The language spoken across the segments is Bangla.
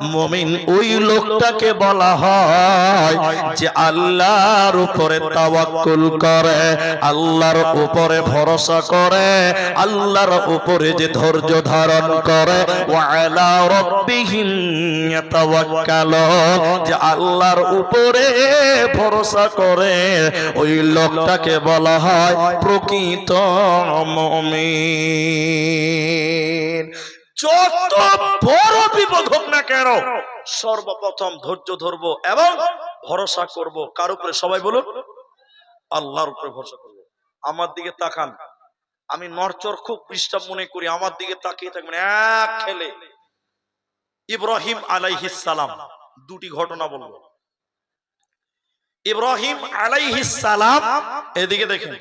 মমিন ওই লোকটাকে বলা হয় যে আল্লাহর উপরে তাওয়াক্কুল করে, আল্লাহর উপরে ভরসা করে, আল্লাহর উপরে যে ধৈর্য ধারণ করে ওয়ালা রাব্বিহিম ইয়াতাওয়াক্কালুন যে আল্লাহর উপরে ভরসা করে, ওই লোকটাকে বলা হয় প্রকৃত মুমিন। যত বড় বিপদ হোক না কেন, সর্বপ্রথম ধৈর্য ধরবো এবং ভরসা করব। কার উপরে? সবাই বলুন। আল্লাহর উপরে ভরসা করব। আমার দিকে তাকান। আমি নরচর খুব ডিস্টার্ব মনে করি। আমার দিকে তাকিয়ে থাকবেন। এক খেলে। ইব্রাহিম আলাইহিস সালাম। দুটি ঘটনা বলব। ইব্রাহিম আলাইহিস সালাম, এদিকে দেখেন,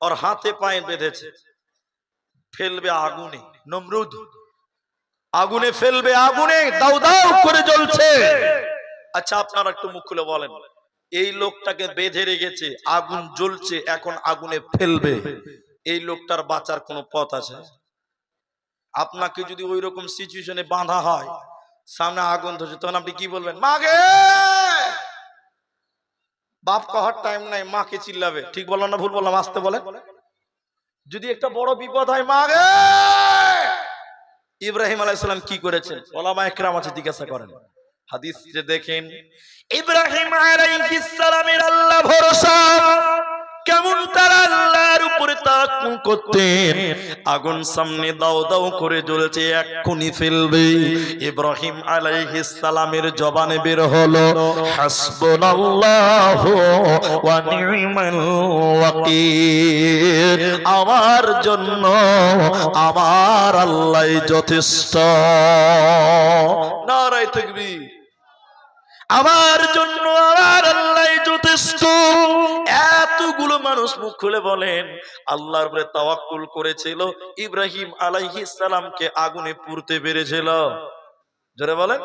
ওর হাতে পায়ে বেঁধেছে। ফেলবে আগুনে। নমরুদ। আগুনে ফেলবে, আগুনে দাউ দাউ করে জ্বলছে। আচ্ছা আপনারা একটু মুখ খুলে বলেন। এই লোকটাকে বেঁধে রেখেছে, আগুন জ্বলছে, এখন আগুনে ফেলবে। এই লোকটার বাঁচার কোনো পথ আছে? আপনাকে যদি ওই রকম সিচুয়েশনে বাঁধা হয়, সামনে আগুন ধরছে, তখন আপনি কি বলবেন? মাগে বাপ কহার টাইম নাই, মাকে চিল্লাবে। ঠিক বললাম না ভুল বললাম? আসতে বলে যদি একটা বড় বিপদ হয় মাগে ইব্রাহিম আলাইসালাম কি করেছেন? ওলামা একরাম আছে, জিজ্ঞাসা করেন। হাদিস দেখেন, ইব্রাহিম আলাইহিস সালামের আল্লাহ ভরসা, কেমন তার আল্লাহর উপরে তাকুন করতেন আগুন সামনে দাও দাও করে জ্বলছে, এক্ষুনি ফেলবে। ইব্রাহিম আলাইহিস সালামের জবানে বের হলো, হাসবুনাল্লাহু ওয়া নি'মাল ওয়াকিল। আমার জন্য আমার আল্লাহ যথেষ্ট। নারায় তাকবীর। আমার জন্য আমার আল্লাহ যথেষ্ট। এতগুলো মানুষ মুখ খুলে বলেন, আল্লাহর উপরে তাওয়াক্কুল করেছিল, ইব্রাহিম আলাইহিস সালামকে আগুনে পুড়তে পেরেছিল। জোরে বলেন?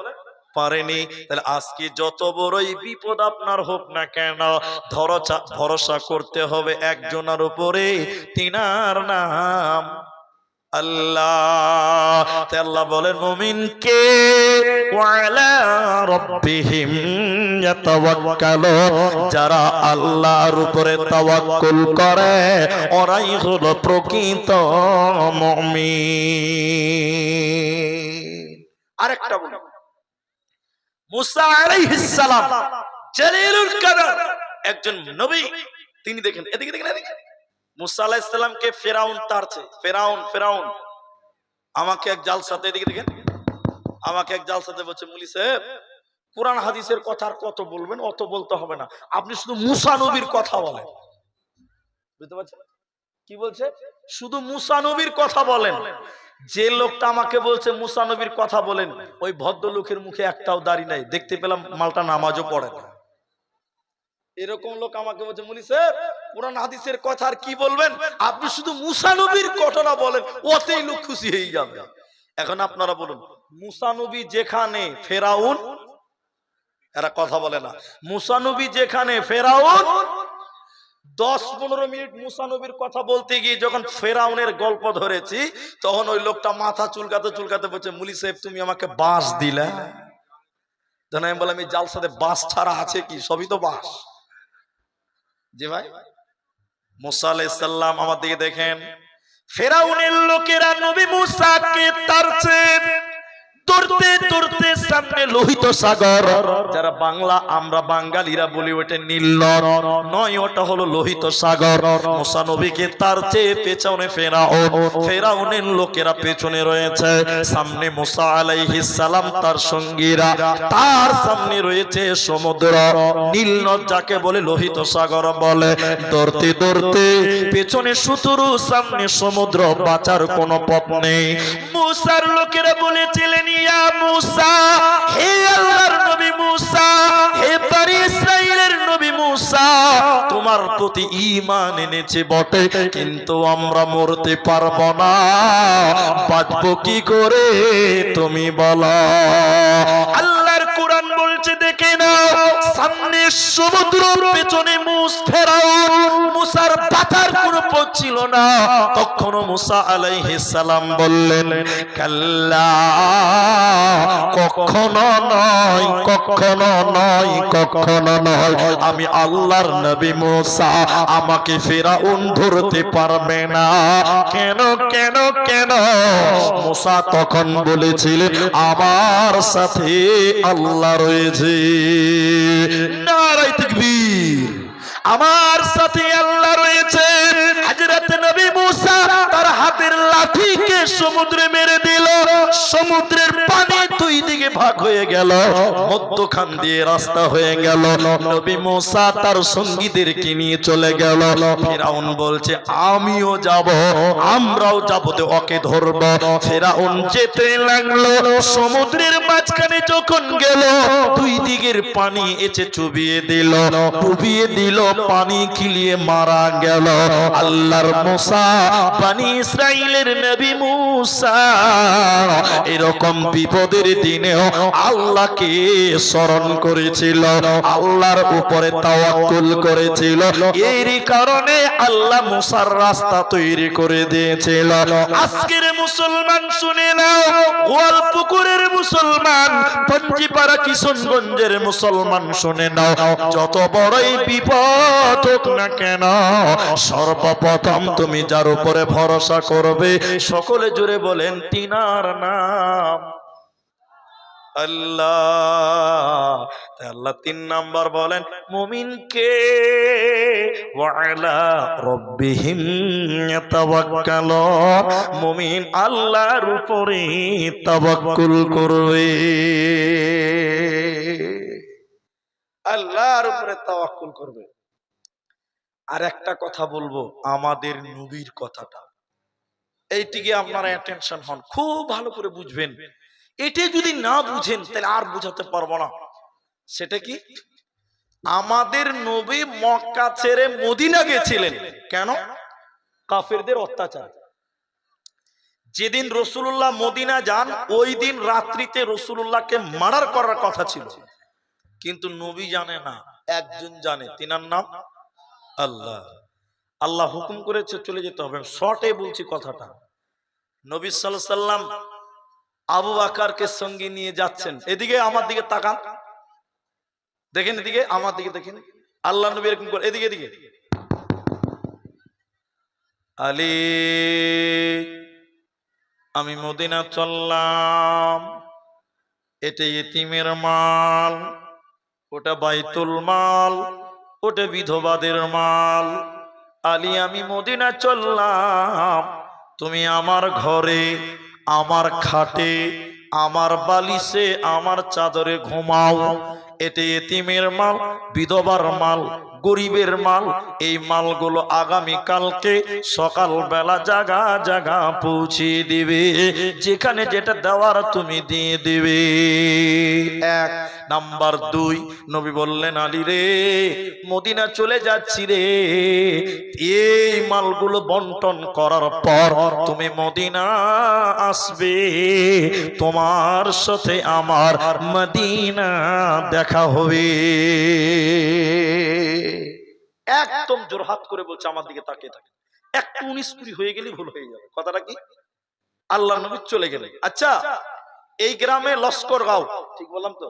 পারেনি। তাহলে আজকে যত বড়ই বিপদ আপনার হোক না কেন ভরসা করতে হবে একজনের উপরে, তিনার নাম আল্লাহ। বলেন রাব্বিহিম ইয়াতাওয়াক্কালুন যারা আল্লাহর উপরে করে, ওরাই প্রকৃত মুমিন। আরেকটা বলি। মুসা একজন নবী, তিনি দেখেন, এদিকে দেখেন, এদিকে। মুসা আলাইহিস সালামকে ফেরাউন তারছে ফেরাউন ফেরাউন। আমাকে এক জালসাতে এদিকে দেখেন। আমাকে এক জালসাতে বলছে, মুলি সাহেব, কোরআন হাদিসের কথা আর কত বলবেন, অত বলতে হবে না। আপনি শুধু মুসা নবীর কথা বলেন। বুঝতে পারছেন? কি বলছে? শুধু মুসা নবীর কথা বলেন। যে লোকটা আমাকে বলছে, মুসা নবীর কথা বলেন, ওই ভদ্রলোকের মুখে একটাও দাড়ি নাই। দেখতে পেলাম মালটা নামাজও পড়ে না। এরকম লোক আমাকে বলছে, মুলি স্যার কোরআন হাদিসের কথা আর কি বলবেন? আপনি শুধু মুসা নবীর ঘটনা বলেন, ওতেই লোক খুশি হয়ে যাবে। এখন আপনারা বলুন, মুসা নবী যেখানে ফেরাউন? এরা কথা বলে না। মুসা নবী যেখানে ফেরাউন? দশ পনেরো মিনিট মুসানবীর কথা বলতে গিয়ে যখন ফেরাউনের গল্প ধরেছি, তখন ওই লোকটা মাথা চুলকাতে চুলকাতে বলছে, মুলি সাহেব, তুমি আমাকে বাঁশ দিলে? তখন আমি বললাম, এই জাল সাথে বাঁশ ছাড়া আছে কি? সবই তো বাঁশ। জি ভাই? মুসা আলাইসাল্লাম আমার দিকে দেখেন ফেরাউনের লোকেরা নবী মুসাকে তারছে দৌড়তে দৌড়তে সামনে লোহিত সাগর। যারা বাংলা, আমরা বাঙালিরা বলি ওটা নীল নয়, ওটা হলো লোহিত সাগর। মুসা নবীকে তার চেয়ে পেছনে ফেরাউন। ফেরাউনের লোকেরা পেছনে রয়েছে। সামনে মুসা আলাইহিস সালাম, তার সঙ্গীরা। তার সামনে রয়েছে সমুদ্র। নীল নদ যাকে বলে লোহিত সাগর বলে। দৌড়তে দৌড়তে পেছনে সুতরু, সামনে সমুদ্র। বাঁচার কোনো পথ নেই। মুসার লোকেরা বলেছিলেন, ইয়া মুসা, হে আল্লাহর নবী মুসা, হে বানি ইসরাইলের নবী মুসা, তোমার প্রতি ঈমান এনেছে বটে, কিন্তু আমরা মরতে পারব না। বাঁচবো কি করে তুমি বলো? আল্লাহর কোরআন বলছে, দেখে নাও সামনে সমুদ্র পেছনে মুস ফেরাও মুসার পাতার কোনো পথ ছিল না। তখনও মুসা আলাইহিস সালাম বললেন, কাল্লা, কখনো নয় কখনো নয় কখনো নয়। আমি আল্লাহর নবী মুসা, আমাকে ফেরাউন ধরতে পারবে না। কেন কেন কেন? মুসা তখন বলেছিলেন, আমার সাথে আল্লাহ রয়েছে। নারাই তাকবীর। আমার সাথে আল্লাহ রয়েছে। সমুদ্রে মেরে দিল। সমুদ্রের পানি দুই দিকে ভাগ হয়ে গেল। মধ্যখান দিয়ে রাস্তা হয়ে গেল। নবী মুসা তার সঙ্গীদেরকে নিয়ে চলে গেল। ফেরাউন বলছে, আমিও যাব, আমরাও যাব ওকে ধরব। ফেরাউন যেতে লাগল। সমুদ্রের মাঝখানে যখন গেল, দুই দিকের পানি এসে চুবিয়ে দিল। ডুবিয়ে দিল, পানি খিলিয়ে মারা গেল। আল্লাহর মুসা পানি ইসরাইলের নবী মুসা, এরকম বিপদের দিনেও আল্লাহকে স্মরণ করেছিল, আল্লাহর উপরে তাওয়াক্কুল করেছিল। এর কারণে আল্লাহ মুসার রাস্তা তৈরি করে দিয়েছিল। আজকের মুসলমান শুনে নাও গোয়াল পুকুরের মুসলমান, পঞ্জিপাড়া কিশনগঞ্জের মুসলমান শুনে নাও। যত বড়ই বিপদ হোক না কেন, সর্বপ্রথম তুমি যার উপরে ভরসা করবে, সকলে জুড়ে বলেন, তিনার নাম আল্লাহ। আল্লাহ তিন নাম্বার বলেন মুমিনকে রব্বিহিম ইয়াতাওয়াক্কালুন মুমিন আল্লাহর উপরে তাওয়াক্কুল করবে। আল্লাহর উপরে তাওয়াক্কুল করবে। আর একটা কথা বলব, আমাদের নবীর কথাটা। এইটিকে আপনারা অ্যাটেনশন হন। খুব ভালো করে বুঝবেন। এটা যদি না বুঝেন তাহলে আর বুঝাতে পারব না। সেটা কি? আমাদের নবী মক্কা ছেড়ে মদিনা গেছিলেন। কেন? কাফেরদের অত্যাচার। যেদিন রসুল্লাহ মদিনা যান ওই দিন রাত্রিতে রসুল্লাহকে মার্ডার করার কথা ছিল। কিন্তু নবী জানে না একজন জানে। তিনার নাম আল্লাহ। আল্লাহ হুকুম করেছে চলে যেতে হবে। শর্টে বলছি কথাটা। নবী সাল্লাম আবু বাকারকে সঙ্গে নিয়ে যাচ্ছেন। এদিকে আমার দিকে তাকান। দেখেন এদিকে, আমার দিকে দেখেন। আল্লাহ নবী এরকম করে, এদিকে এদিকে। আলী, আমি মদিনা চললাম। এটা ইতিমের মাল, ওটা বাইতুল মাল, ওটা বিধবাদের মাল। আলী, আমি মদিনা চললাম। তুমি আমার ঘরে, আমার খাটে, আমার বালিশে, আমার চাদরে ঘুমাও। এতে এতিমের মাল, বিধবার মাল, গরিবের মাল। এই মালগুলো আগামী কালকে সকাল বেলা জাগা জাগা পৌঁছিয়ে দিবে। যেখানে যেটা দেওয়ার তুমি দিয়ে দিবে। এক নাম্বার দুই, নবী বললেন, আলী রে, মদিনা চলে যাচ্ছি রে। এই মালগুলো বন্টন করার পর তুমি মদিনা আসবে। তোমার সাথে আমার মদিনা দেখা হবে। একদম জোরহাত করে বলছে, আমার দিকে তাকিয়ে থাকে। একটু উনিশ কুড়ি হয়ে গেলে ভুল হয়ে যাবে। কথাটা কি? আল্লাহ নবী চলে গেলে আচ্ছা এই গ্রামে লস্কর গাঁও। ঠিক বললাম তো?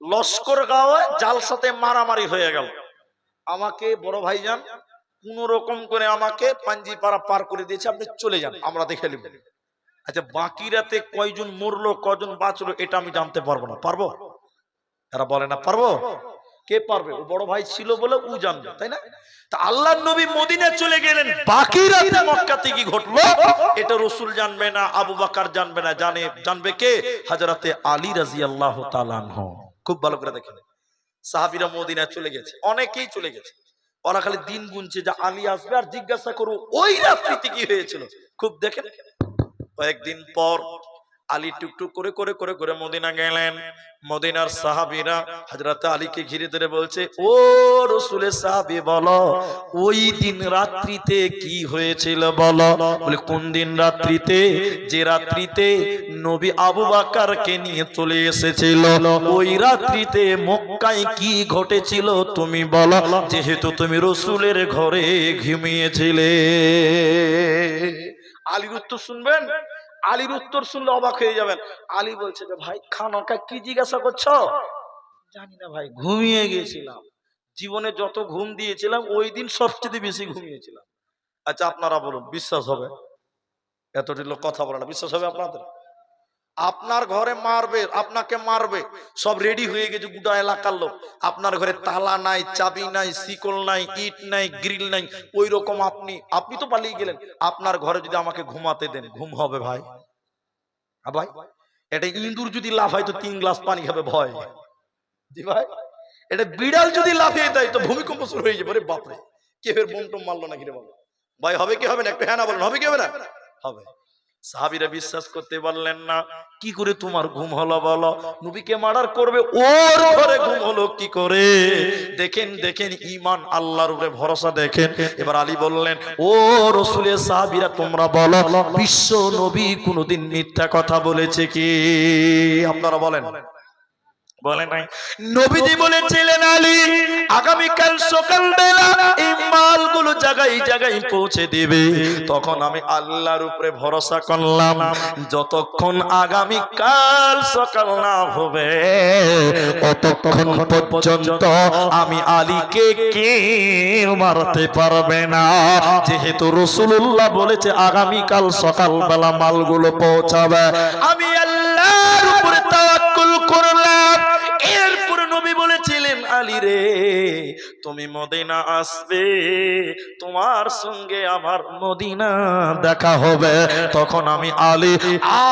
লস্কর গাঁও জাল সাথে মারামারি হয়ে গেল। আমাকে বড় ভাইজান কোন রকম করে আমাকে পাঞ্জিপাড়া পার করে দিয়েছে, আপনি চলে যান, আমরা দেখে নিব। আচ্ছা বাকি রাতে কয়জন মরলো কজন বাঁচলো, এটা আমি জানতে পারব না। পারব? এরা বলে না, পারব? কে পারবে? ও বড় ভাই ছিল বলে ও জানবে, তাই না? তা আল্লাহ নবী মদিনা চলে গেলেন। বাকি রাতে মক্কাতে কি ঘটলো? এটা রসুল জানবে না, আবু বাকার জানবে না, জানে, জানবে কে? হাজরাতে আলী রাজি আল্লাহ খুব ভালো করে দেখেন সাহাবিরা মদিনায় চলে গেছে, অনেকেই চলে গেছে। ওরা খালি দিন গুনছে যে আলী আসবে আর জিজ্ঞাসা করব ওই রাত্রিতে কি হয়েছিল? খুব দেখেন কয়েকদিন পর আলী টুকটুক করে করে করে করে মদিনা গেলেন। মদিনার সাহাবীরা হযরত আলীকে ঘিরে ধরে বলছে, ও রসুলের সাহাবী, বলো, ওই দিন রাত্রিতে কি হয়েছিল, বলো? বলে, কোন দিন রাত্রিতে? যে রাত্রিতে নবী আবু বাক্কারকে নিয়ে চলে এসেছিল, ওই রাত্রিতে মক্কায় কি ঘটেছিল তুমি বলো? যেহেতু তুমি রসুলের ঘরে ঘুমিয়েছিলে। আলীর উত্তর শুনবেন? আলীর উত্তর শুনলে অবাক হয়ে যাবেন। আলী বলছে যে, ভাই খানকা কি জিজ্ঞাসা করছ? জানি না ভাই, ঘুমিয়ে গিয়েছিলাম। জীবনে যত ঘুম দিয়েছিলাম, ওই দিন সবচেয়ে বেশি ঘুমিয়েছিলাম। আচ্ছা আপনারা বলুন, বিশ্বাস হবে? এতটি লোক কথা বলে না, বিশ্বাস হবে আপনাদের? আপনার ঘরে মারবে, আপনাকে মারবে। সব রেডি হয়ে গেছে গোটা এলাকার লোক। আপনার ঘরে তালা নাই, চাবি নাই, শিকল নাই, ইট নাই গ্রিল নাই ওই রকম আপনি আপনি তো পালিয়ে গেলেন। আপনার ঘরে যদি আমাকে ঘুমাতে দেন, ঘুম হবে ভাই। হ্যাঁ ভাই, এটা ইঁদুর যদি লাফায় তো তিন গ্লাস পানি খাবে ভয়। ভাই, এটা বিড়াল যদি লাফিয়ে দেয় তো ভূমিকম্প শুরু হয়ে যাবে। বাপরে কে ফের বোম মারলো নাকি রে বলো? ভাই, হবে কি হবে না? একটু হ্যাঁ না বলেন, হবে কি হবে না? হবে। সাহাবিরা বিশ্বাস করতে পারলেন না। কি করে তোমার ঘুম হলো বলো? নবীকে মার্ডার করবে, ওর ঘরে ঘুম হলো কি করে? দেখেন দেখেন ইমান আল্লাহর উপরে ভরসা দেখেন। এবার আলী বললেন, ও রসুলের সাহাবিরা, তোমরা বলো, বিশ্ব নবী কোনোদিন মিথ্যা কথা বলেছে কি? আপনারা বলেন। বলে নাই। নবীজি বলেছিলেন আলী আগামীকাল সকালবেলা এই মালগুলো জায়গায় জায়গায় পৌঁছে দিবে। তখন আমি আল্লাহর উপরে ভরসা করলাম যতক্ষণ আগামীকাল সকাল না হবে ততক্ষণ পর্যন্ত আমি আলীকে কে মারতে পারবে না। যেহেতু রসুল্লাহ বলেছে আগামীকাল সকালবেলা মালগুলো পৌঁছাবে। আমি আল্লাহর উপরে আলী রে। তুমি মদিনা আসবে, তোমার সঙ্গে আমার মদিনা দেখা হবে। তখন আমি আলী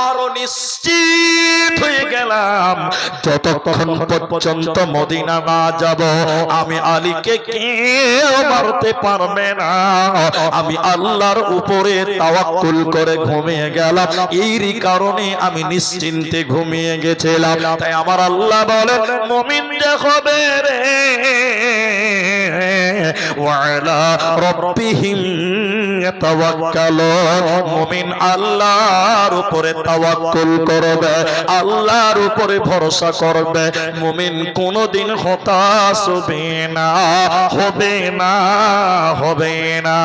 আরও নিশ্চিত হয়ে গেলাম, যতক্ষণ পর্যন্ত মদিনা না যাব, আমি আলীকে কেউ মারতে পারবে না। আমি আল্লাহর উপরে তাওয়াক্কুল করে ঘুমিয়ে গেলাম এই কারণে আমি নিশ্চিন্তে ঘুমিয়ে গেছিলাম। তাই আমার আল্লাহ বলে মমিন দেখবে রে ওয়ালা রব্বিহিম ইয়াতাওয়াক্কালুন মুমিন আল্লাহর উপরে তাওয়াক্কুল করবে, আল্লাহর উপরে ভরসা করবে। মুমিন কোনদিন হতাশ হবে না হবে না হবে না।